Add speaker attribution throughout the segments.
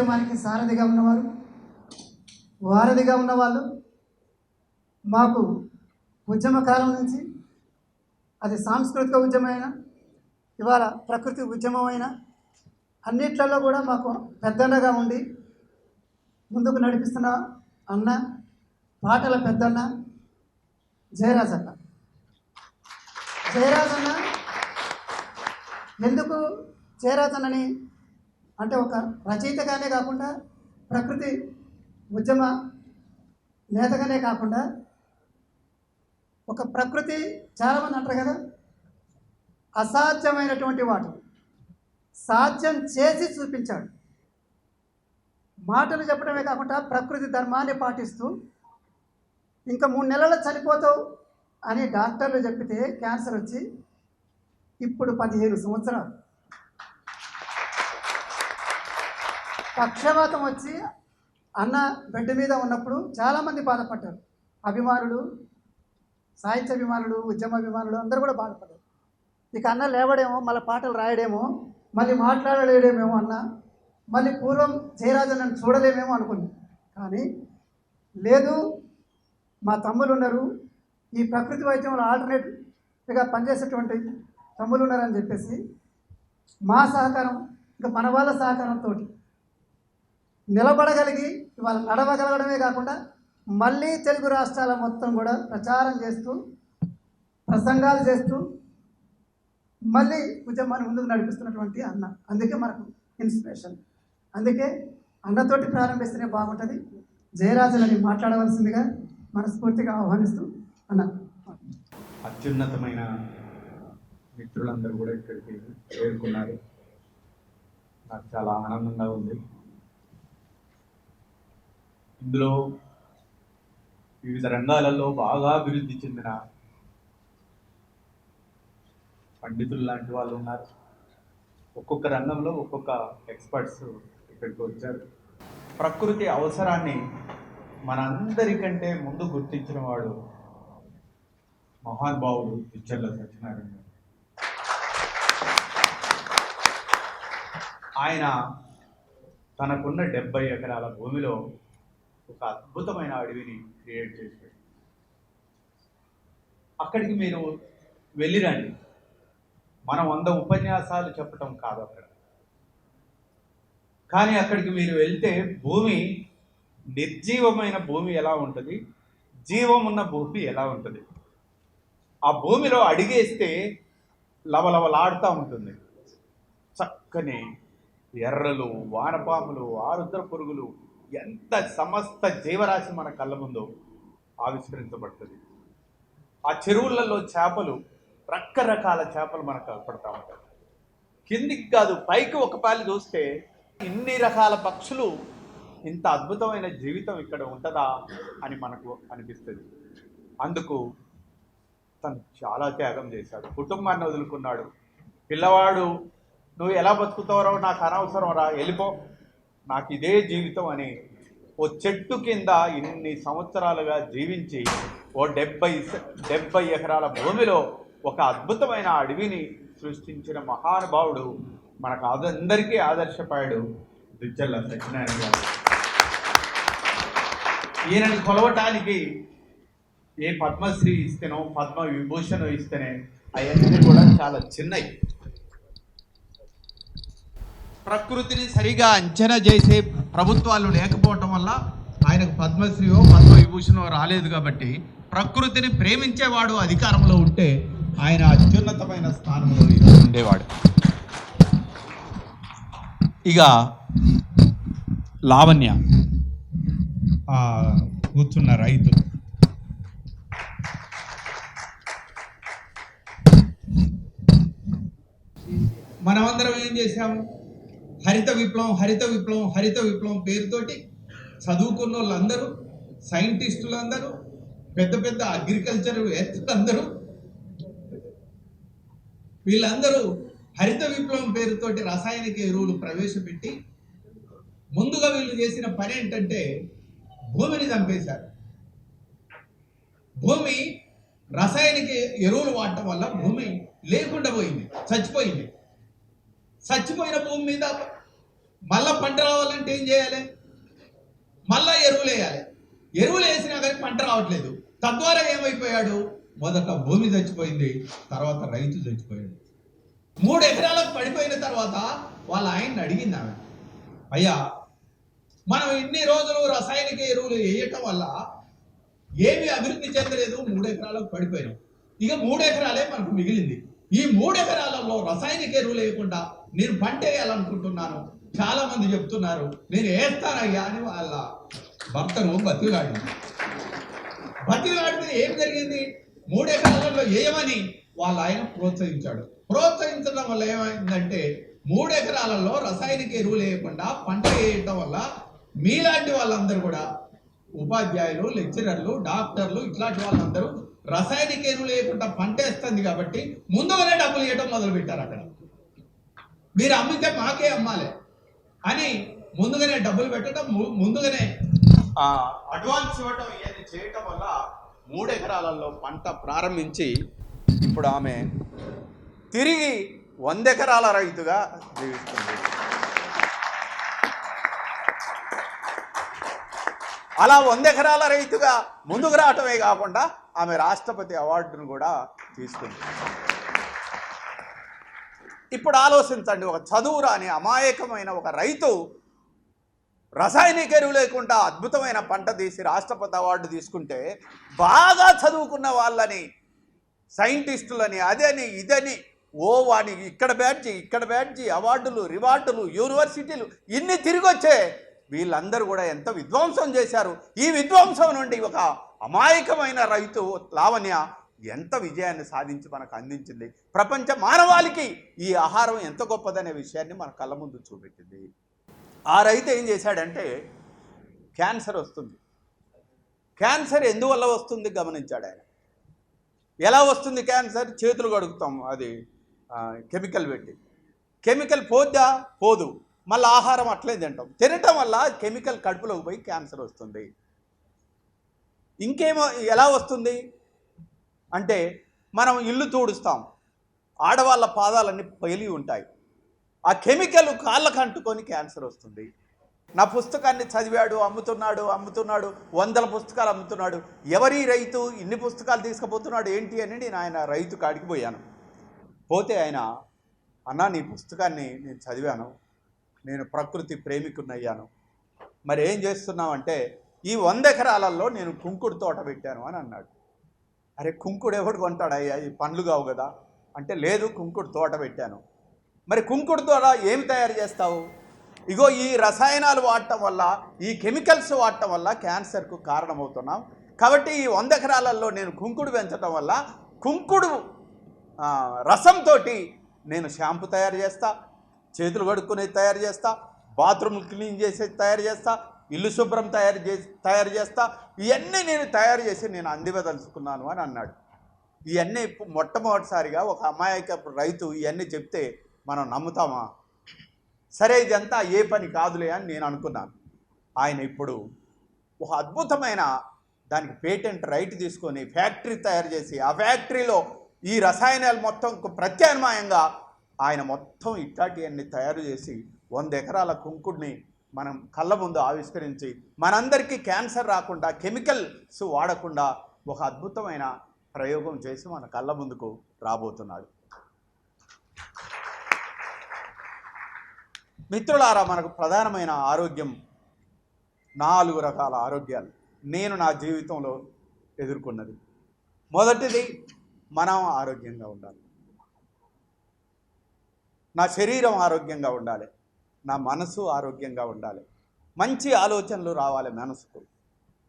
Speaker 1: ఉద్యమానికి సారథిగా ఉన్నవారు వారధిగా ఉన్నవాళ్ళు మాకు ఉద్యమ కాలం నుంచి అది సాంస్కృతిక ఉద్యమైన ఇవాళ ప్రకృతి ఉద్యమమైన అన్నిట్లలో కూడా మాకు పెద్దన్నగా ఉండి ముందుకు నడిపిస్తున్న అన్న పాటల పెద్దన్న జయరాజ్ అన్న. జయరాజ్ అన్న ఎందుకు జయరాజ్ అన్నని అంటే ఒక రచయితగానే కాకుండా ప్రకృతి ఉద్యమ నేతగానే కాకుండా ఒక ప్రకృతి చాలామంది అంటారు కదా అసాధ్యమైనటువంటి వాటి సాధ్యం చేసి చూపించాడు. మాటలు చెప్పడమే కాకుండా ప్రకృతి ధర్మాన్ని పాటిస్తూ ఇంకా మూడు నెలలు చనిపోతావు అని డాక్టర్లు చెప్పితే క్యాన్సర్ వచ్చి ఇప్పుడు పదిహేను సంవత్సరాలు. పక్షవాతం వచ్చి అన్న బెడ్ మీద ఉన్నప్పుడు చాలామంది బాధపడ్డారు. అభిమానులు సాహిత్య అభిమానులు ఉద్యమ అభిమానులు అందరూ కూడా బాధపడ్డారు. ఇక అన్న లేవడేమో మళ్ళీ పాటలు రాయడేమో మళ్ళీ మాట్లాడలేడేమేమో అన్న మళ్ళీ పూర్వం జయరాజన్ నన్ను చూడలేమేమో అనుకుంది. కానీ లేదు మా తమ్ములు ఉన్నారు. ఈ ప్రకృతి వైద్యంలో ఆల్టర్నేట్గా పనిచేసేటువంటి తమ్ములు ఉన్నారని చెప్పేసి మా సహకారం ఇంకా మన వాళ్ళ సహకారంతో నిలబడగలిగి ఇవాళ నడవగలగడమే కాకుండా మళ్ళీ తెలుగు రాష్ట్రాల మొత్తం కూడా ప్రచారం చేస్తూ ప్రసంగాలు చేస్తూ మళ్ళీ ఉద్యమాన్ని ముందుకు నడిపిస్తున్నటువంటి అన్న. అందుకే మనకు ఇన్స్పిరేషన్. అందుకే అన్నతోటి ప్రారంభిస్తేనే బాగుంటుంది. జయరాజులని మాట్లాడవలసిందిగా మనస్ఫూర్తిగా ఆహ్వానిస్తూ అన్న.
Speaker 2: అత్యున్నతమైన మిత్రులందరూ కూడా ఇక్కడికి చేరుకున్నారు. నాకు చాలా ఆనందంగా ఉంది. ఇందులో వివిధ రంగాలలో బాగా అభివృద్ధి చెందిన పండితులు లాంటి వాళ్ళు ఉన్నారు. ఒక్కొక్క రంగంలో ఒక్కొక్క ఎక్స్పర్ట్స్ ఇక్కడికి వచ్చారు. ప్రకృతి అవసరాన్ని మనందరికంటే ముందు గుర్తించిన వాడు మహానుభావుడు పిక్చర్ల సత్యనారాయణ. ఆయన తనకున్న డెబ్బై ఎకరాల భూమిలో ఒక అద్భుతమైన అడవిని క్రియేట్ చేశాడు. అక్కడికి మీరు వెళ్ళిరండి. మనం వంద ఉపన్యాసాలు చెప్పటం కాదు అక్కడ. కానీ అక్కడికి మీరు వెళ్తే భూమి నిర్జీవమైన భూమి ఎలా ఉంటుంది? జీవం ఉన్న భూమి ఎలా ఉంటుంది? ఆ భూమిలో అడిగేస్తే లవలవలాడుతూ ఉంటుంది. చక్కని ఎర్రలు వానపాములు ఆరుద్ర పురుగులు ఎంత సమస్త జీవరాశి మన కళ్ళ ముందు ఆవిష్కరించబడుతుంది. ఆ చెరువులలో చేపలు రకరకాల చేపలు మనకు కనపడతా ఉంటాయి. కిందికి కాదు పైకి ఒక పాలి చూస్తే ఇన్ని రకాల పక్షులు ఇంత అద్భుతమైన జీవితం ఇక్కడ ఉంటుందా అని మనకు అనిపిస్తుంది. అందుకు తను చాలా త్యాగం చేశాడు. కుటుంబాన్ని వదులుకున్నాడు. పిల్లవాడు నువ్వు ఎలా బతుకుతావో నాకు అనవసరం రా వెళ్ళిపో. నాకు ఇదే జీవితం అని ఓ చెట్టు కింద ఇన్ని సంవత్సరాలుగా జీవించి ఓ డెబ్బై డెబ్బై ఎకరాల భూమిలో ఒక అద్భుతమైన అడవిని సృష్టించిన మహానుభావుడు మనకు అందరికీ ఆదర్శపాయుడు దుచ్చల్ల సత్యనారాయణ గారు. ఈయనని కొలవటానికి ఏ పద్మశ్రీ ఇస్తేనో పద్మ విభూషణ్ ఇస్తేనే అవన్నీ కూడా చాలా చిన్నవి. ప్రకృతిని సరిగా అంచనా చేసే ప్రభుత్వాలు లేకపోవటం వల్ల ఆయనకు పద్మశ్రీయో పద్మ విభూషణో రాలేదు కాబట్టి ప్రకృతిని ప్రేమించేవాడు అధికారంలో ఉంటే ఆయన అత్యున్నతమైన స్థానంలో ఉండేవాడు. ఇక లావణ్య కూర్చున్న రైతు. మనమందరం ఏం చేశాము హరిత విప్లవం హరిత విప్లవం హరిత విప్లవం పేరుతోటి చదువుకున్న వాళ్ళందరూ సైంటిస్టులందరూ పెద్ద పెద్ద అగ్రికల్చర్ వేత్తలందరూ వీళ్ళందరూ హరిత విప్లవం పేరుతోటి రసాయనిక ఎరువులు ప్రవేశపెట్టి ముందుగా వీళ్ళు చేసిన పని ఏంటంటే భూమిని చంపేశారు. భూమి రసాయనిక ఎరువులు వాడటం వల్ల భూమి లేకుండా పోయింది చచ్చిపోయింది. చచ్చిపోయిన భూమి మీద
Speaker 3: మళ్ళా పంట రావాలంటే ఏం చేయాలి? మళ్ళా ఎరువులు వేయాలి. ఎరువులు వేసినా కానీ పంట రావట్లేదు. తద్వారా ఏమైపోయాడు? మొదట భూమి చచ్చిపోయింది తర్వాత రైతు చచ్చిపోయాడు. మూడు ఎకరాలకు పడిపోయిన తర్వాత వాళ్ళ ఆయన్ని అడిగింది ఆమె అయ్యా మనం ఇన్ని రోజులు రసాయనిక ఎరువులు వేయటం వల్ల ఏమి అభివృద్ధి చెందలేదు మూడు ఎకరాలకు పడిపోయినాం. ఇక మూడు ఎకరాలే మనకు మిగిలింది. ఈ మూడు ఎకరాలలో రసాయనిక ఎరువులు వేయకుండా నేను పంట వేయాలనుకుంటున్నాను. చాలా మంది చెప్తున్నారు నేను వేస్తానయ్యా అని వాళ్ళ భర్తను బతిలాడింది బతిలాడితే ఏం జరిగింది? మూడు ఎకరాలలో వేయమని వాళ్ళ ఆయన ప్రోత్సహించాడు. ప్రోత్సహించడం వల్ల ఏమైందంటే మూడు ఎకరాలలో రసాయనిక ఎరువులు వేయకుండా పంట వేయటం వల్ల మీలాంటి వాళ్ళందరూ కూడా ఉపాధ్యాయులు లెక్చరర్లు డాక్టర్లు ఇట్లాంటి వాళ్ళందరూ రసాయనిక ఎరువులు వేయకుండా పంట వేస్తుంది కాబట్టి ముందుగానే డబ్బులు ఇవ్వటం మొదలు పెట్టారు అక్కడ. మీరు అమ్మితే మాకే అమ్మాలి. అని ముందుగానే డబ్బులు పెట్టడం ము- ముందుగానే
Speaker 2: ఆ అడ్వాన్స్ ఇవ్వటం ఇవన్నీ చేయటం వల్ల మూడు ఎకరాలలో పంట ప్రారంభించి ఇప్పుడు ఆమె తిరిగి వంద ఎకరాల రైతుగా జీవిస్తుంది. అలా వంద ఎకరాల రైతుగా ముందుకు రావటమే కాకుండా ఆమె రాష్ట్రపతి అవార్డును కూడా తీసుకుంది. ఇప్పుడు ఆలోచించండి ఒక చదువు రాని అమాయకమైన ఒక రైతు రసాయనిక ఎరువు లేకుండా అద్భుతమైన పంట తీసి రాష్ట్రపతి అవార్డు తీసుకుంటే బాగా చదువుకున్న వాళ్ళని సైంటిస్టులని అదని ఇదని ఓ వాడి ఇక్కడ బ్యాడ్జి ఇక్కడ బ్యాడ్జి అవార్డులు రివార్డులు యూనివర్సిటీలు ఇన్ని తిరిగి వచ్చే వీళ్ళందరూ కూడా ఎంత విధ్వంసం చేశారు. ఈ విధ్వంసం నుండి ఒక అమాయకమైన రైతు లావణ్య ఎంత విజయాన్ని సాధించి మనకు అందించింది? ప్రపంచ మానవాళికి ఈ ఆహారం ఎంత గొప్పదనే విషయాన్ని మన కళ్ళ ముందు చూపెట్టింది. ఆ రైతు ఏం చేశాడంటే క్యాన్సర్ వస్తుంది. క్యాన్సర్ ఎందువల్ల వస్తుంది గమనించాడు ఆయన. ఎలా వస్తుంది క్యాన్సర్? చేతులు కడుగుతాం అది కెమికల్ పెట్టి. కెమికల్ పోద్దా? పోదు. మళ్ళీ ఆహారం అట్లే తింటాం. తినటం వల్ల కెమికల్ కడుపులోకి పోయి క్యాన్సర్ వస్తుంది. ఇంకేమో ఎలా వస్తుంది? అంటే మనం ఇల్లు తోడుస్తాం. ఆడవాళ్ళ పాదాలన్నీ పగిలి ఉంటాయి. ఆ కెమికల్ కాళ్ళకు అంటుకొని క్యాన్సర్ వస్తుంది. నా పుస్తకాన్ని చదివాడు అమ్ముతున్నాడు అమ్ముతున్నాడు వందల పుస్తకాలు అమ్ముతున్నాడు. ఎవరి రైతు ఇన్ని పుస్తకాలు తీసుకుపోతున్నాడు ఏంటి అని నేను ఆయన రైతు కాడికి పోయాను. పోతే ఆయన అన్నా నీ పుస్తకాన్ని నేను చదివాను. నేను ప్రకృతి ప్రేమికున్నయ్యాను మరి ఏం చేస్తున్నావంటే ఈ వంద ఎకరాలలో నేను కుంకుడు తోట పెట్టాను అని అన్నాడు. అరే కుంకుడు ఎవడు కొంటాడయ్యా ఈ పండ్లు కావు కదా. అంటే లేదు కుంకుడు తోట పెట్టాను. మరి కుంకుడు తోట ఏమి తయారు చేస్తావు? ఇగో ఈ రసాయనాలు వాడటం వల్ల ఈ కెమికల్స్ వాడటం వల్ల క్యాన్సర్కు కారణమవుతున్నాం. కాబట్టి ఈ వంద ఎకరాలలో నేను కుంకుడు పెంచడం వల్ల కుంకుడు రసంతో నేను షాంపూ తయారు చేస్తా చేతులు కడుక్కునేది తయారు చేస్తా బాత్రూమ్ క్లీన్ చేసేది తయారు చేస్తా ఇల్లు శుభ్రం తయారు చేసి తయారు చేస్తా ఇవన్నీ నేను తయారు చేసి నేను అందివదలుచుకున్నాను అని అన్నాడు. ఇవన్నీ మొట్టమొదటిసారిగా ఒక అమాయక రైతు ఇవన్నీ చెప్తే మనం నమ్ముతామా? సరే ఇదంతా ఏ పని కాదులే అని నేను అనుకున్నాను. ఆయన ఇప్పుడు ఒక అద్భుతమైన దానికి పేటెంట్ రైట్ తీసుకొని ఫ్యాక్టరీ తయారు చేసి ఆ ఫ్యాక్టరీలో ఈ రసాయనాలు మొత్తం ప్రత్యామ్నాయంగా ఆయన మొత్తం ఇట్లాంటివన్నీ తయారు చేసి వంద ఎకరాల కుంకుడిని మనం కళ్ళ ముందు ఆవిష్కరించి మనందరికీ క్యాన్సర్ రాకుండా కెమికల్స్ వాడకుండా ఒక అద్భుతమైన ప్రయోగం చేసి మన కళ్ళ ముందుకు రాబోతున్నాడు. మిత్రులారా మనకు ప్రధానమైన ఆరోగ్యం నాలుగు రకాల ఆరోగ్యాలు నేను నా జీవితంలో ఎదుర్కొన్నది. మొదటిది మనం ఆరోగ్యంగా ఉండాలి. నా శరీరం ఆరోగ్యంగా ఉండాలి. నా మనసు ఆరోగ్యంగా ఉండాలి. మంచి ఆలోచనలు రావాలి మనసుకు.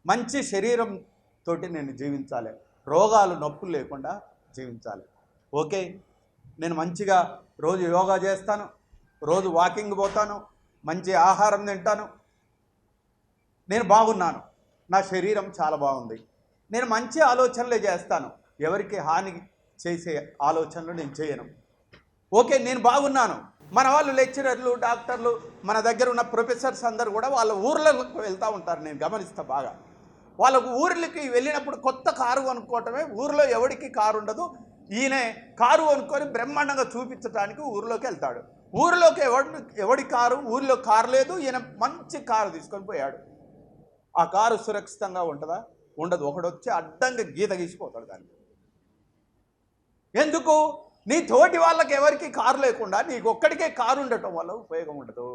Speaker 2: మంచి శరీరం తోటి నేను జీవించాలి. రోగాలు నొప్పులు లేకుండా జీవించాలి. ఓకే? నేను మంచిగా రోజు యోగా చేస్తాను. రోజు వాకింగ్ పోతాను. మంచి ఆహారం తింటాను. నేను బాగున్నాను. నా శరీరం చాలా బాగుంది. నేను మంచి ఆలోచనలే చేస్తాను. ఎవరికి హాని చేసే ఆలోచనలు నేను చేయను. ఓకే? నేను బాగున్నాను. మన వాళ్ళు లెక్చరర్లు డాక్టర్లు మన దగ్గర ఉన్న ప్రొఫెసర్స్ అందరూ కూడా వాళ్ళ ఊర్లకు వెళ్తూ ఉంటారు. నేను గమనిస్తా బాగా. వాళ్ళకు ఊర్లకి వెళ్ళినప్పుడు కొత్త కారు కొనుక్కోవటమే ఊర్లో ఎవరికి కారు ఉండదు. ఈయన కారు కొనుక్కొని బ్రహ్మాండంగా చూపించడానికి ఊర్లోకి వెళ్తాడు. ఊరిలోకి ఎవడి ఎవడి కారు? ఊరిలో కారు లేదు. ఈయన మంచి కారు తీసుకొని పోయాడు. ఆ కారు సురక్షితంగా ఉంటుందా? ఉండదు. ఒకడు వచ్చి అడ్డంగా గీత గీసిపోతాడు దాన్ని ఎందుకు? నీ తోటి వాళ్ళకి ఎవరికి కారు లేకుండా నీకు ఒక్కడికే కారు ఉండటం వల్ల ఉపయోగం ఉండదు.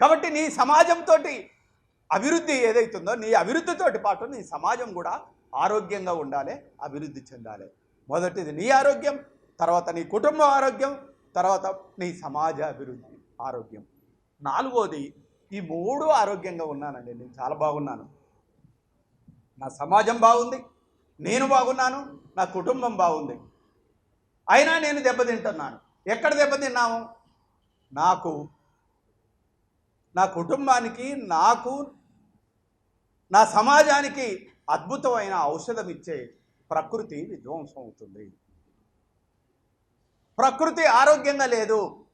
Speaker 2: కాబట్టి నీ సమాజంతో అభివృద్ధి ఏదైతుందో నీ అభివృద్ధితోటి పాటు నీ సమాజం కూడా ఆరోగ్యంగా ఉండాలి అభివృద్ధి చెందాలి. మొదటిది నీ ఆరోగ్యం తర్వాత నీ కుటుంబ ఆరోగ్యం తర్వాత నీ సమాజ అభివృద్ధి ఆరోగ్యం. నాలుగోది ఈ మూడు ఆరోగ్యంగా ఉన్నానండి. నేను చాలా బాగున్నాను. నా సమాజం బాగుంది నేను బాగున్నాను నా కుటుంబం బాగుంది. అయినా నేను దెబ్బతింటున్నాను. ఎక్కడ దెబ్బతిన్నాము? నాకు నా కుటుంబానికి నాకు నా సమాజానికి అద్భుతమైన ఔషధం ఇచ్చే ప్రకృతి విధ్వంసం అవుతుంది. ప్రకృతి ఆరోగ్యంగా లేదు.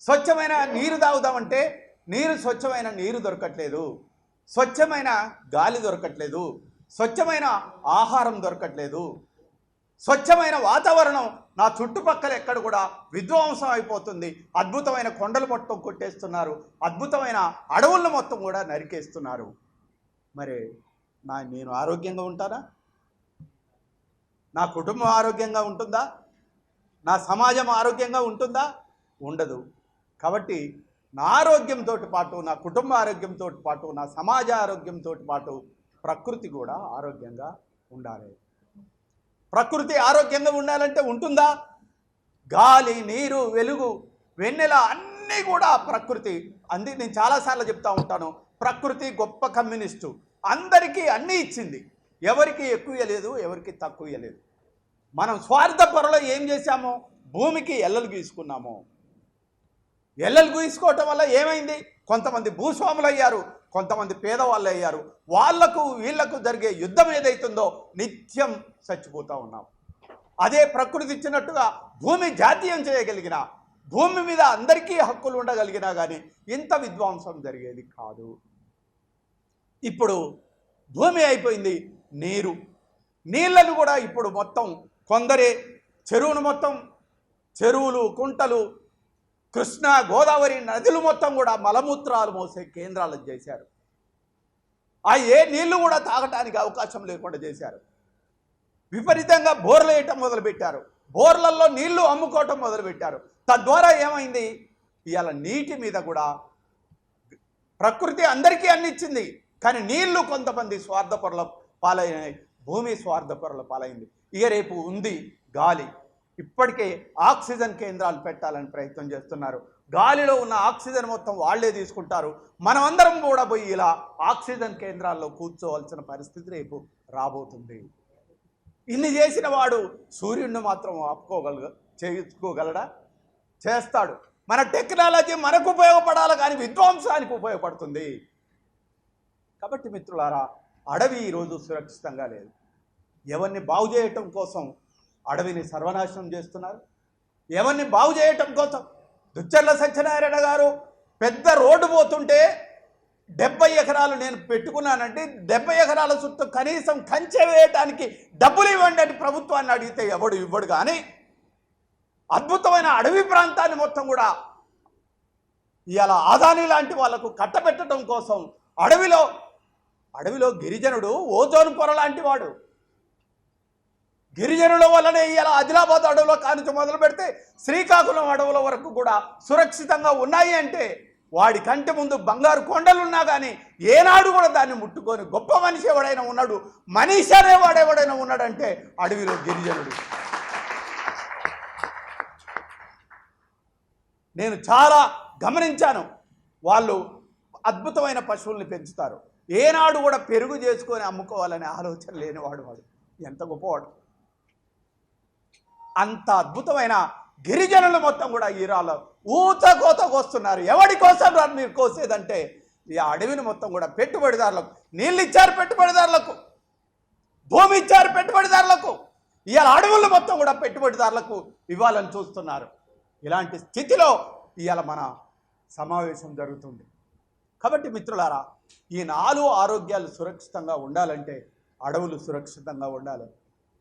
Speaker 2: స్వచ్ఛమైన నీరు తాగుదామంటే నీరు స్వచ్ఛమైన నీరు దొరకట్లేదు. స్వచ్ఛమైన గాలి దొరకట్లేదు. స్వచ్ఛమైన ఆహారం దొరకట్లేదు. స్వచ్ఛమైన వాతావరణం నా చుట్టుపక్కల ఎక్కడ కూడా విధ్వంసం అయిపోతుంది. అద్భుతమైన కొండలు మొత్తం కొట్టేస్తున్నారు. అద్భుతమైన అడవులను మొత్తం కూడా నరికేస్తున్నారు. మరి నా నేను ఆరోగ్యంగా ఉంటానా? నా కుటుంబం ఆరోగ్యంగా ఉంటుందా? నా సమాజం ఆరోగ్యంగా ఉంటుందా? ఉండదు. కాబట్టి నా ఆరోగ్యంతో పాటు నా కుటుంబ ఆరోగ్యంతో పాటు నా సమాజ ఆరోగ్యంతో పాటు ప్రకృతి కూడా ఆరోగ్యంగా ఉండాలి. ప్రకృతి ఆరోగ్యంగా ఉండాలంటే ఉంటుందా? గాలి నీరు వెలుగు వెన్నెల అన్నీ కూడా ప్రకృతి. అంది నేను చాలాసార్లు చెప్తా ఉంటాను ప్రకృతి గొప్ప కమ్యూనిస్టు. అందరికీ అన్నీ ఇచ్చింది. ఎవరికి ఎక్కువ లేదు ఎవరికి తక్కువ లేదు మనం స్వార్థ పొరలో ఏం చేశాము? భూమికి ఎల్లలు గీసుకున్నాము. ఎల్లలు గీసుకోవటం వల్ల ఏమైంది? కొంతమంది భూస్వాములు అయ్యారు కొంతమంది పేదవాళ్ళు అయ్యారు. వాళ్ళకు వీళ్ళకు జరిగే యుద్ధం ఏదైతుందో నిత్యం చచ్చిపోతూ ఉన్నాం. అదే ప్రకృతి ఇచ్చినట్టుగా భూమి జాతీయం చేయగలిగిన భూమి మీద అందరికీ హక్కులు ఉండగలిగినా కానీ ఇంత విధ్వంసం జరిగేది కాదు. ఇప్పుడు భూమి అయిపోయింది నీరు. నీళ్ళను కూడా ఇప్పుడు మొత్తం కొందరే చెరువును మొత్తం చెరువులు కుంటలు కృష్ణా గోదావరి నదులు మొత్తం కూడా మలమూత్రాలు మోసే కేంద్రాలను చేశారు. ఆ ఏ నీళ్ళు కూడా తాగటానికి అవకాశం లేకుండా చేశారు. విపరీతంగా బోర్లు వేయటం మొదలుపెట్టారు. బోర్లలో నీళ్ళు అమ్ముకోవటం మొదలుపెట్టారు. తద్వారా ఏమైంది? ఇవాళ నీటి మీద కూడా ప్రకృతి అందరికీ అన్నిచ్చింది కానీ నీళ్ళు కొంతమంది స్వార్థపరుల పాలైనాయి భూమి స్వార్థపరుల పాలైంది. ఇక రేపు ఉంది గాలి. ఇప్పటికే ఆక్సిజన్ కేంద్రాలు పెట్టాలని ప్రయత్నం చేస్తున్నారు. గాలిలో ఉన్న ఆక్సిజన్ మొత్తం వాళ్ళే తీసుకుంటారు. మనమందరం కూడా పోయి ఇలా ఆక్సిజన్ కేంద్రాల్లో కూర్చోవలసిన పరిస్థితి రేపు రాబోతుంది. ఇన్ని చేసిన వాడు సూర్యుడిని మాత్రం ఆపుకోగల చేయించుకోగలడా? చేస్తాడు. మన టెక్నాలజీ మనకు ఉపయోగపడాలి కానీ విధ్వంసానికి ఉపయోగపడుతుంది. కాబట్టి మిత్రులారా అడవి ఈరోజు సురక్షితంగా లేదు. ఎవరిని బాగు చేయటం కోసం అడవిని సర్వనాశనం చేస్తున్నారు. ఎవరిని బాగు చేయటం కోసం దుచ్చర్ల సత్యనారాయణ గారు పెద్ద రోడ్డు పోతుంటే డెబ్బై ఎకరాలు నేను పెట్టుకున్నానంటే డెబ్బై ఎకరాల చుట్టూ కనీసం కంచె వేయటానికి డబ్బులు ఇవ్వండి అని ప్రభుత్వాన్ని అడిగితే ఎవడు ఇవ్వడు కానీ అద్భుతమైన అడవి ప్రాంతాన్ని మొత్తం కూడా ఇవాళ ఆదాని లాంటి వాళ్ళకు కట్టబెట్టడం కోసం అడవిలో అడవిలో గిరిజనుడు ఓజోన్ పొర లాంటి వాడు. గిరిజనుల వల్లనే ఇలా ఆదిలాబాద్ అడవిలో కానుంచి మొదలు పెడితే శ్రీకాకుళం అడవుల వరకు కూడా సురక్షితంగా ఉన్నాయి అంటే వాడి కంటి ముందు బంగారు కొండలు ఉన్నా కానీ ఏనాడు కూడా దాన్ని ముట్టుకొని గొప్ప మనిషి ఎవడైనా ఉన్నాడు మనిషి అనేవాడు ఎవడైనా ఉన్నాడంటే అడవిలో గిరిజనుడు. నేను చాలా గమనించాను వాళ్ళు అద్భుతమైన పశువుల్ని పెంచుతారు. ఏనాడు కూడా పెరుగు చేసుకొని అమ్ముకోవాలనే ఆలోచన లేనివాడు వాడు. ఎంత గొప్పవాడు. అంత అద్భుతమైన గిరిజనులు మొత్తం కూడా ఈరాలో ఊత కోత కోస్తున్నారు. ఎవడి కోసం రాదు మీరు కోసేదంటే ఈ అడవిని మొత్తం కూడా పెట్టుబడిదారులకు నీళ్ళు ఇచ్చారు పెట్టుబడిదారులకు భూమి ఇచ్చారు పెట్టుబడిదారులకు ఇవాళ అడవులు మొత్తం కూడా పెట్టుబడిదారులకు ఇవ్వాలని చూస్తున్నారు. ఇలాంటి స్థితిలో ఇవాళ మన సమావేశం జరుగుతుంది. కాబట్టి మిత్రులారా ఈ నాలుగు ఆరోగ్యాలు సురక్షితంగా ఉండాలంటే అడవులు సురక్షితంగా ఉండాలి.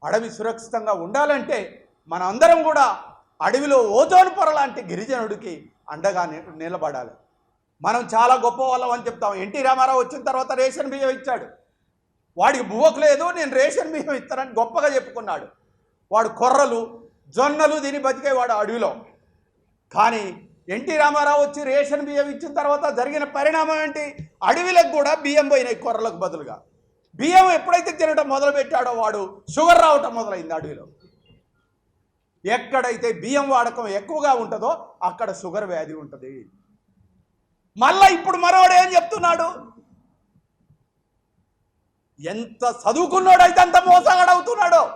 Speaker 2: అడవి సురక్షితంగా ఉండాలంటే మన అందరం కూడా అడవిలో ఓజోన్ పొర లాంటి గిరిజనుడికి అండగా ని- నిలబడాలి. మనం చాలా గొప్ప వాళ్ళం అని చెప్తాం. ఎన్టీ రామారావు వచ్చిన తర్వాత రేషన్ బియ్యం ఇచ్చాడు. వాడికి బువ్వకు లేదు నేను రేషన్ బియ్యం ఇస్తానని గొప్పగా చెప్పుకున్నాడు. వాడు కొర్రలు జొన్నలు తిని బతికేవాడు అడవిలో. కానీ ఎన్టీ రామారావు వచ్చి రేషన్ బియ్యం ఇచ్చిన తర్వాత జరిగిన పరిణామం ఏంటి? అడవిలకు కూడా బియ్యం పోయినాయి కొర్రలకు బదులుగా. బియ్యం ఎప్పుడైతే తినడం మొదలుపెట్టాడో వాడు షుగర్ రావటం మొదలైంది అడవిలో. ఎక్కడైతే బియ్యం వాడకం ఎక్కువగా ఉంటుందో అక్కడ షుగర్ వ్యాధి ఉంటుంది. మళ్ళా ఇప్పుడు మరోడు ఏం చెప్తున్నాడు? ఎంత చదువుకున్నాడైతే అంత మోసగాడవుతున్నాడో.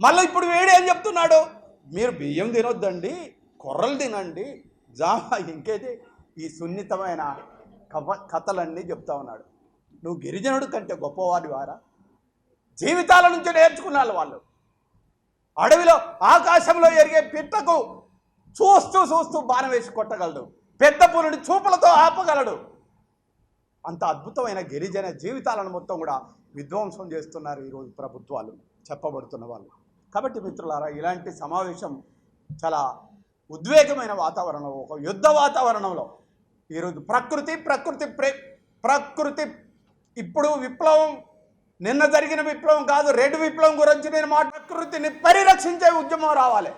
Speaker 2: మళ్ళీ ఇప్పుడు వేడి ఏం చెప్తున్నాడు? మీరు బియ్యం తినొద్దండి కొర్రలు తినండి జామ ఇంకేది ఈ సున్నితమైన కవ కథలన్నీ చెప్తా ఉన్నాడు. నువ్వు గిరిజనుడు కంటే గొప్పవాడి వారా జీవితాల నుంచి నేర్చుకున్నారు వాళ్ళు. అడవిలో ఆకాశంలో ఎరిగే పిట్టకు చూస్తూ చూస్తూ బాణం వేసి కొట్టగలడు. పెద్ద పులుడి చూపులతో ఆపగలడు. అంత అద్భుతమైన గిరిజన జీవితాలను మొత్తం కూడా విధ్వంసం చేస్తున్నారు ఈరోజు ప్రభుత్వాలు చెప్పబడుతున్న వాళ్ళు. కాబట్టి మిత్రులారా ఇలాంటి సమావేశం చాలా ఉద్వేగమైన వాతావరణంలో ఒక యుద్ధ వాతావరణంలో ఈరోజు ప్రకృతి ప్రకృతి ప్రే ప్రకృతి ఇప్పుడు విప్లవం నిన్న జరిగిన విప్లవం కాదు రెడ్ విప్లవం గురించి నేను మా ప్రకృతిని పరిరక్షించే ఉద్యమం రావాలి.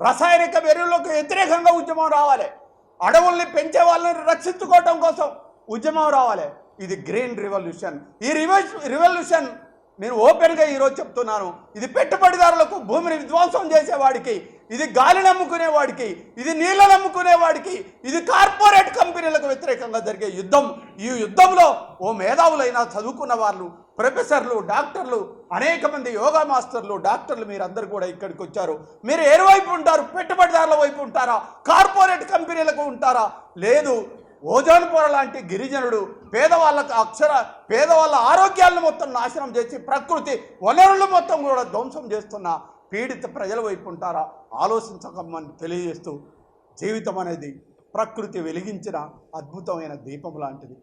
Speaker 2: రసాయనిక ఎరువులకు వ్యతిరేకంగా ఉద్యమం రావాలి. అడవుల్ని పెంచే వాళ్ళని రక్షించుకోవటం కోసం ఉద్యమం రావాలి. ఇది గ్రీన్ రివల్యూషన్. ఈ రివల్యూషన్ రివల్యూషన్ నేను ఓపెన్గా ఈరోజు చెప్తున్నాను. ఇది పెట్టుబడిదారులకు భూమిని విధ్వంసం చేసేవాడికి ఇది గాలి నమ్ముకునే వాడికి ఇది నీళ్ళ నమ్ముకునే వాడికి ఇది కార్పొరేట్ కంపెనీలకు వ్యతిరేకంగా జరిగే యుద్ధం. ఈ యుద్ధంలో ఓ మేధావులైన చదువుకున్న వాళ్ళు ప్రొఫెసర్లు డాక్టర్లు అనేక మంది యోగా మాస్టర్లు డాక్టర్లు మీరందరూ కూడా ఇక్కడికి వచ్చారు. మీరు ఏ వైపు ఉంటారు పెట్టుబడిదారుల వైపు ఉంటారా కార్పొరేట్ కంపెనీలకు ఉంటారా? లేదు. ఓజోన్ పొర లాంటి గిరిజనుడు పేదవాళ్ళకు అక్షర పేదవాళ్ళ ఆరోగ్యాలను మొత్తం నాశనం చేసి ప్రకృతి వనరులు మొత్తం కూడా ధ్వంసం చేస్తున్న పీడిత ప్రజల వైపు ఉంటారా? ఆలోచించకమ్మని తెలియజేస్తూ జీవితం అనేది ప్రకృతి వెలిగించిన అద్భుతమైన దీపం లాంటిది.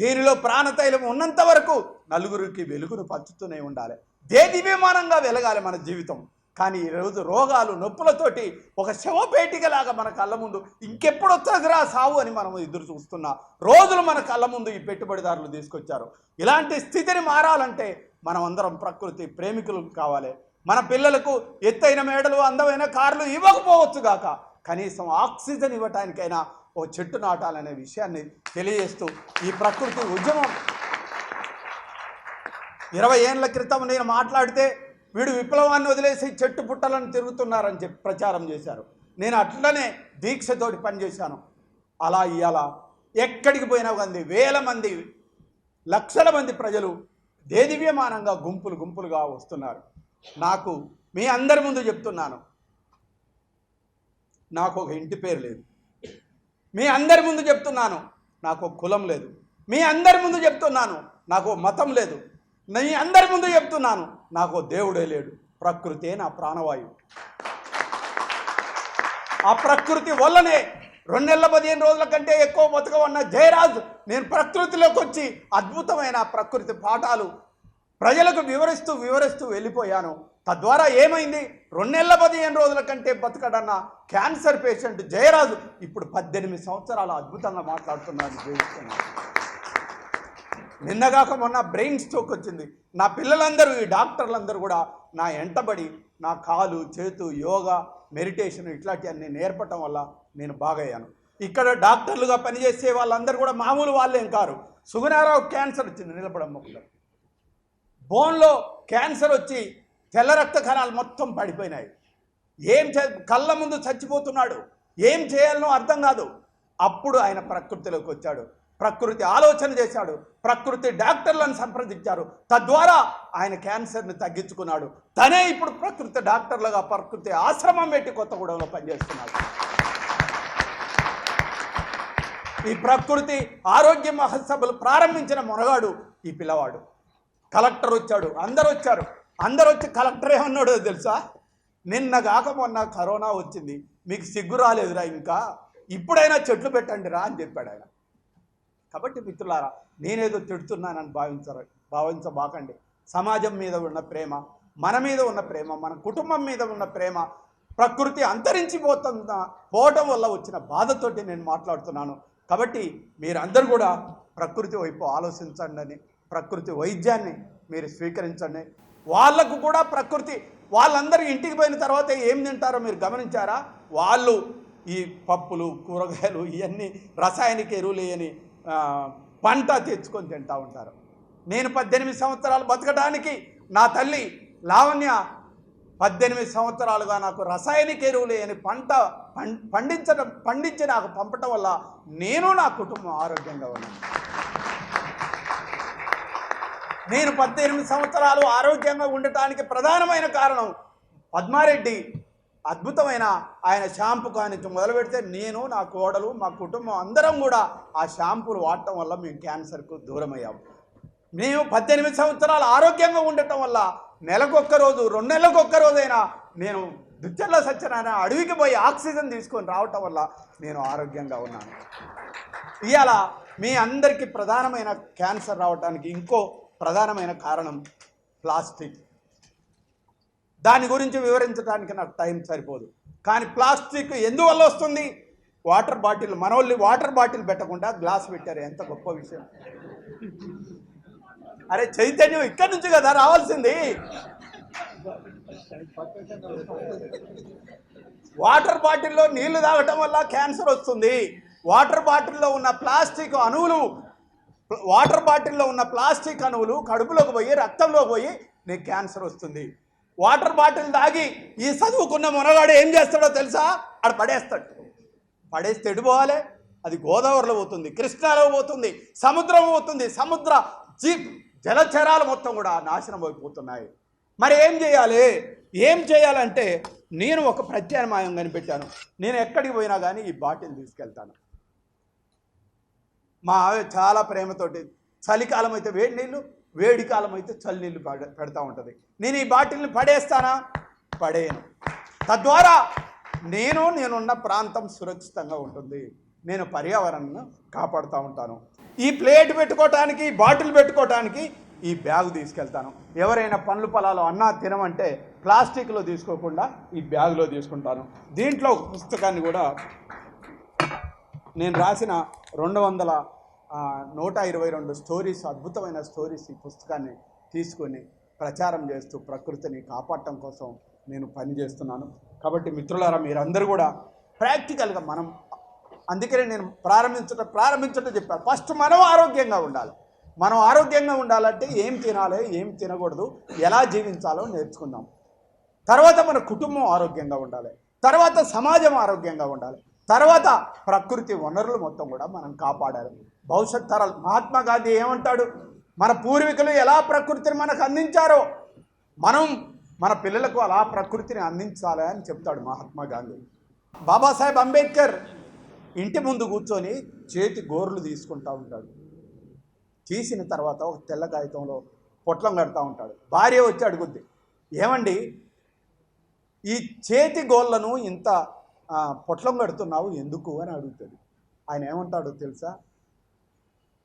Speaker 2: దీనిలో ప్రాణతైలం ఉన్నంత వరకు నలుగురికి వెలుగును పంచుతూనే ఉండాలి. దేదివ్యమానంగా వెలగాలి మన జీవితం? కానీ ఈరోజు రోగాలు నొప్పులతోటి ఒక శవపేటికలాగా మన కళ్ళ ముందు ఇంకెప్పుడు వస్తుందిరా సావు అని మనం ఎదురు చూస్తున్నా. రోజులు మన కళ్ళ ముందు ఈ పెట్టుబడిదారులు తీసుకొచ్చారు. ఇలాంటి స్థితిని మారాలంటే మనం అందరం ప్రకృతి ప్రేమికులు కావాలి. మన పిల్లలకు ఎత్తైన మేడలు అందమైన కార్లు ఇవ్వకపోవచ్చు గాక. కనీసం ఆక్సిజన్ ఇవ్వటానికైనా ఓ చెట్టు నాటాలనే విషయాన్ని తెలియజేస్తూ ఈ ప్రకృతి ఉద్యమం. ఇరవై ఏళ్ళ క్రితం నేను మాట్లాడితే వీడు విప్లవాన్ని వదిలేసి చెట్టు పుట్టలను తిరుగుతున్నారని చెప్పి ప్రచారం చేశారు. నేను అట్లనే దీక్షతోటి పనిచేశాను. అలా ఇవాళ ఎక్కడికి పోయినా కానీ వేల మంది లక్షల మంది ప్రజలు దేదివ్యమానంగా గుంపులు గుంపులుగా వస్తున్నారు. నాకు మీ అందరి ముందు చెప్తున్నాను. నాకు ఒక ఇంటి పేరు లేదు. మీ అందరి ముందు చెప్తున్నాను నాకు కులం లేదు. మీ అందరి ముందు చెప్తున్నాను నాకు మతం లేదు. మీ అందరి ముందు చెప్తున్నాను నాకు దేవుడే లేడు. ప్రకృతే నా ప్రాణవాయువు. ఆ ప్రకృతి వల్లనే రెండు నెలల పదిహేను రోజుల కంటే ఎక్కువ బతకమన్న జయరాజు నేను ప్రకృతిలోకి వచ్చి అద్భుతమైన ప్రకృతి పాఠాలు ప్రజలకు వివరిస్తూ వివరిస్తూ వెళ్ళిపోయాను. తద్వారా ఏమైంది? రెండు నెలల పదిహేను రోజుల కంటే బతకడన్న క్యాన్సర్ పేషెంట్ జయరాజు ఇప్పుడు పద్దెనిమిది సంవత్సరాలు అద్భుతంగా మాట్లాడుతున్నాను జీవిస్తున్నాను నిన్నగాక మొన్న బ్రెయిన్ స్ట్రోక్ వచ్చింది. నా పిల్లలందరూ ఈ డాక్టర్లందరూ కూడా నా ఎంటబడి నా కాలు చేతు యోగా మెడిటేషన్ ఇట్లాంటివన్నీ నేర్పటం వల్ల నేను బాగయ్యాను. ఇక్కడ డాక్టర్లుగా పనిచేసే వాళ్ళందరూ కూడా మామూలు వాళ్ళేం కారు. సుగుణారావు క్యాన్సర్ వచ్చింది నిలబడమ్మకుండా బోన్లో క్యాన్సర్ వచ్చి తెల్ల రక్త కణాలు మొత్తం పడిపోయినాయి. ఏం చే కళ్ళ ముందు చచ్చిపోతున్నాడు. ఏం చేయాలనో అర్థం కాదు. అప్పుడు ఆయన ప్రకృతిలోకి వచ్చాడు. ప్రకృతి ఆలోచన చేశాడు. ప్రకృతి డాక్టర్లను సంప్రదించారు. తద్వారా ఆయన క్యాన్సర్ని తగ్గించుకున్నాడు. తనే ఇప్పుడు ప్రకృతి డాక్టర్లుగా ప్రకృతి ఆశ్రమం పెట్టి కొత్తగూడెంలో పనిచేస్తున్నాడు. ఈ ప్రకృతి ఆరోగ్య మహోత్సవాలు ప్రారంభించిన మొనగాడు ఈ పిల్లవాడు. కలెక్టర్ వచ్చాడు. అందరు వచ్చారు అందరు వచ్చి కలెక్టర్ ఏమన్నాడో తెలుసా? నిన్న కాక మొన్న కరోనా వచ్చింది. మీకు సిగ్గు రాలేదురా ఇంకా? ఇప్పుడైనా చెట్లు పెట్టండి రా అని చెప్పాడు ఆయన. కాబట్టి మిత్రులారా నేనేదో తిడుతున్నానని భావించరు భావించబాకండి. సమాజం మీద ఉన్న ప్రేమ మన మీద ఉన్న ప్రేమ మన కుటుంబం మీద ఉన్న ప్రేమ ప్రకృతి అంతరించిపోతున్న పోవటం వల్ల వచ్చిన బాధతోటి నేను మాట్లాడుతున్నాను. కాబట్టి మీరందరూ కూడా ప్రకృతి వైపు ఆలోచించండి అని ప్రకృతి వైద్యాన్ని మీరు స్వీకరించండి. వాళ్ళకు కూడా ప్రకృతి వాళ్ళందరూ ఇంటికి పోయిన తర్వాత ఏం తింటారో మీరు గమనించారా? వాళ్ళు ఈ పప్పులు కూరగాయలు ఇవన్నీ రసాయనిక ఎరువులు అని పంట తెచ్చుకొని తింటూ ఉంటారు. నేను పద్దెనిమిది సంవత్సరాలు బతకడానికి నా తల్లి లావణ్య పద్దెనిమిది సంవత్సరాలుగా నాకు రసాయనిక ఎరువులు అని పంట పం- పండించడం పండించి నాకు పంపటం వల్ల నేను నా కుటుంబం ఆరోగ్యంగా ఉన్నాను. నేను పద్దెనిమిది సంవత్సరాలు ఆరోగ్యంగా ఉండటానికి ప్రధానమైన కారణం పద్మారెడ్డి అద్భుతమైన ఆయన షాంపూ కానీ మొదలు పెడితే నేను నా కోడలు మా కుటుంబం అందరం కూడా ఆ షాంపూలు వాడటం వల్ల మేము క్యాన్సర్కు దూరమయ్యాము మేము పద్దెనిమిది సంవత్సరాలు ఆరోగ్యంగా ఉండటం వల్ల నెలకొక్క రోజు రెండు నెలలకు ఒక్క రోజైనా నేను దుచ్చర్ల సత్యనారాయణ అడవికి పోయి ఆక్సిజన్ తీసుకొని రావటం వల్ల నేను ఆరోగ్యంగా ఉన్నాను. ఇవాళ మీ అందరికీ ప్రధానమైన క్యాన్సర్ రావడానికి ఇంకో ప్రధానమైన కారణం ప్లాస్టిక్. దాని గురించి వివరించడానికి నాకు టైం సరిపోదు. కానీ ప్లాస్టిక్ ఎందువల్ల వస్తుంది? వాటర్ బాటిల్ మనోళ్ళు వాటర్ బాటిల్ పెట్టకుండా గ్లాస్ పెట్టారు. ఎంత గొప్ప విషయం. అరే చైతన్యం ఇక్కడి నుంచి కదా రావాల్సింది. వాటర్ బాటిల్లో నీళ్ళు తాగటం వల్ల క్యాన్సర్ వస్తుంది. వాటర్ బాటిల్లో ఉన్న ప్లాస్టిక్ అణువులు వాటర్ బాటిల్లో ఉన్న ప్లాస్టిక్ అణువులు కడుపులోకి పోయి రక్తంలోకి పోయి నీకు క్యాన్సర్ వస్తుంది. వాటర్ బాటిల్ తాగి ఈ చదువుకున్న మునగాడు ఏం చేస్తాడో తెలుసా? ఆడ పడేస్తాడు. పడేస్తే ఎటు అది గోదావరిలో పోతుంది కృష్ణాలో పోతుంది సముద్రం పోతుంది సముద్ర జీ జలచరాలు మొత్తం కూడా నాశనం అయిపోతున్నాయి. మరి ఏం చేయాలి? ఏం చేయాలంటే నేను ఒక ప్రత్యామ్నాయం కనిపెట్టాను. నేను ఎక్కడికి పోయినా కానీ ఈ బాటిల్ తీసుకెళ్తాను. మా ఆవిడ చాలా ప్రేమతోటి చలికాలం అయితే వేడి నీళ్ళు వేడి కాలం అయితే చలి నీళ్ళు పడ పెడతా ఉంటుంది. నేను ఈ బాటిల్ని పడేస్తానా? పడేయను. తద్వారా నేను నేనున్న ప్రాంతం సురక్షితంగా ఉంటుంది. నేను పర్యావరణను కాపాడుతూ ఉంటాను. ఈ ప్లేట్ పెట్టుకోవటానికి ఈ బాటిల్ పెట్టుకోవటానికి ఈ బ్యాగ్ తీసుకెళ్తాను. ఎవరైనా పండ్లు పొలాలు అన్నా తినమంటే ప్లాస్టిక్లో తీసుకోకుండా ఈ బ్యాగ్లో తీసుకుంటాను. దీంట్లో పుస్తకాన్ని కూడా నేను రాసిన రెండు వందల నూట ఇరవై రెండు స్టోరీస్ అద్భుతమైన స్టోరీస్ ఈ పుస్తకాన్ని తీసుకొని ప్రచారం చేస్తూ ప్రకృతిని కాపాడటం కోసం నేను పనిచేస్తున్నాను కాబట్టి మిత్రులారా మీరందరూ కూడా ప్రాక్టికల్గా మనం అందుకనే నేను ప్రారంభించటం ప్రారంభించటం చెప్పాను ఫస్ట్ మనం ఆరోగ్యంగా ఉండాలి. మనం ఆరోగ్యంగా ఉండాలంటే ఏం తినాలి ఏం తినకూడదు ఎలా జీవించాలో నేర్చుకుందాం. తర్వాత మన కుటుంబం ఆరోగ్యంగా ఉండాలి. తర్వాత సమాజం ఆరోగ్యంగా ఉండాలి. తర్వాత ప్రకృతి వనరులు మొత్తం కూడా మనం కాపాడాలి. భవిష్యత్ తరాలు. మహాత్మా గాంధీ ఏమంటాడు? మన పూర్వీకులు ఎలా ప్రకృతిని మనకు అందించారో? మనం మన పిల్లలకు అలా ప్రకృతిని అందించాలి అని చెప్తాడు మహాత్మా గాంధీ. బాబాసాహెబ్ అంబేద్కర్ ఇంటి ముందు కూర్చొని చేతి గోర్లు తీసుకుంటూ ఉంటాడు. తీసిన తర్వాత ఒక తెల్ల కాగితంలో పొట్లం కడతా ఉంటాడు. భార్య వచ్చి అడుగుద్ది ఏమండి? ఈ చేతి గోళ్ళను ఇంత పొట్లం కడుతున్నావు ఎందుకు? అని అడుగుతుంది. ఆయన ఏమంటాడో తెలుసా?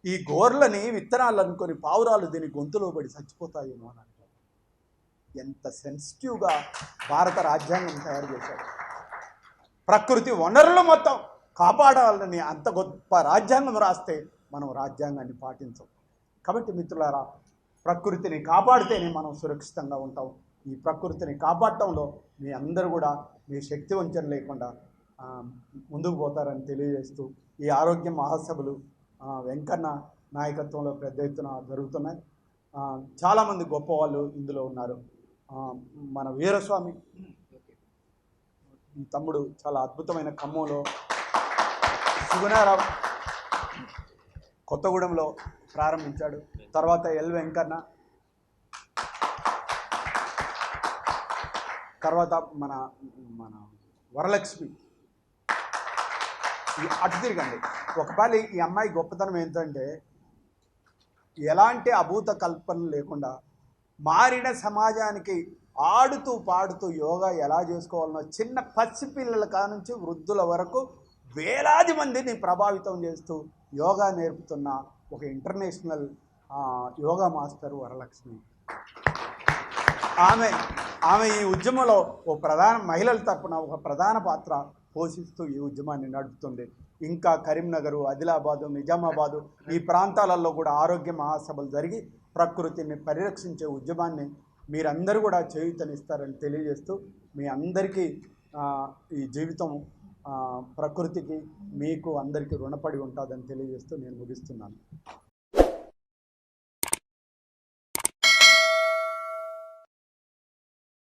Speaker 2: ఈ గోర్లని విత్తనాలు అనుకొని పావురాలు దీని గొంతులో పడి చచ్చిపోతాయేమో అని అంటాడు. ఎంత సెన్సిటివ్గా భారత రాజ్యాంగం తయారు చేశాడు. ప్రకృతి వనరులు మొత్తం కాపాడాలని అంత గొప్ప రాజ్యాంగం రాస్తే మనం రాజ్యాంగాన్ని పాటించం. కాబట్టి మిత్రులారా ప్రకృతిని కాపాడితేనే మనం సురక్షితంగా ఉంటాం. ఈ ప్రకృతిని కాపాడటంలో మీ అందరూ కూడా మీ శక్తి వంచన లేకుండా ముందుకు పోతారని తెలియజేస్తూ ఈ ఆరోగ్య మహాసభలు వెంకన్న నాయకత్వంలో పెద్ద ఎత్తున జరుగుతున్నాయి. చాలామంది గొప్ప వాళ్ళు ఇందులో ఉన్నారు. మన వీరస్వామి ఈ తమ్ముడు చాలా అద్భుతమైన ఖమ్మంలో సుగుణారావు కొత్తగూడెంలో ప్రారంభించాడు. తర్వాత ఎల్ వెంకన్న తర్వాత మన మన వరలక్ష్మి. అటు తిరగండి. ఒకవేళ ఈ అమ్మాయి గొప్పతనం ఏంటంటే ఎలాంటి అభూత కల్పన లేకుండా మారిన సమాజానికి ఆడుతూ పాడుతూ యోగా ఎలా చేసుకోవాలనో చిన్న పసిపిల్లల కానుంచి వృద్ధుల వరకు వేలాది మందిని ప్రభావితం చేస్తూ యోగా నేర్పుతున్న ఒక ఇంటర్నేషనల్ యోగా మాస్టర్ వరలక్ష్మి. ఆమె ఆమె ఈ ఉద్యమంలో ఓ ప్రధాన మహిళల తరపున ఒక ప్రధాన పాత్ర పోషిస్తూ ఈ ఉద్యమాన్ని నడుపుతుంది. ఇంకా కరీంనగర్ ఆదిలాబాదు నిజామాబాదు ఈ ప్రాంతాలలో కూడా ఆరోగ్య మహాసభలు జరిగి ప్రకృతిని పరిరక్షించే ఉద్యమాన్ని మీరందరూ కూడా చేయుతనిస్తారని తెలియజేస్తూ మీ అందరికీ ఈ జీవితం ప్రకృతికి మీకు అందరికీ రుణపడి ఉంటుందని తెలియజేస్తూ నేను ముగిస్తున్నాను.